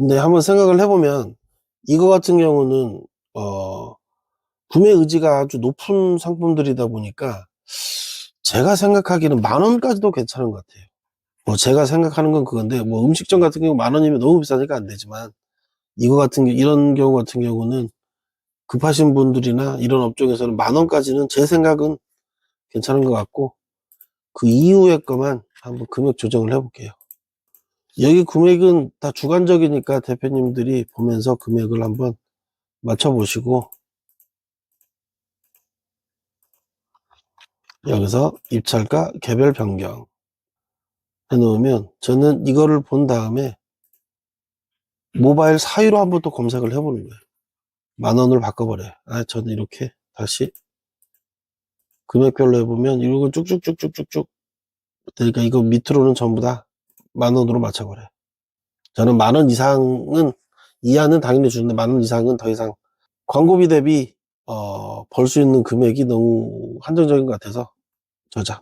근데 한번 생각을 해보면 이거 같은 경우는 어 구매 의지가 아주 높은 상품들이다 보니까 제가 생각하기에는 만 원까지도 괜찮은 것 같아요. 뭐 제가 생각하는 건 그건데 뭐 음식점 같은 경우 만 원이면 너무 비싸니까 안 되지만 이거 같은 경 이런 경우 같은 경우는 급하신 분들이나 이런 업종에서는 만 원까지는 제 생각은 괜찮은 것 같고 그 이후의 것만 한번 금액 조정을 해볼게요. 여기 금액은 다 주관적이니까 대표님들이 보면서 금액을 한번 맞춰보시고 여기서 입찰가 개별 변경 해놓으면 저는 이거를 본 다음에 모바일 사유로 한번 또 검색을 해보는 거예요. 만 원을 바꿔버려요. 아, 저는 이렇게 다시 금액별로 해보면 이거 쭉쭉쭉쭉쭉쭉 그러니까 이거 밑으로는 전부 다 만 원으로 맞춰버려요. 저는 만 원 이상은 이하는 당연히 주는데 만 원 이상은 더 이상 광고비 대비 어, 벌 수 있는 금액이 너무 한정적인 것 같아서 저장.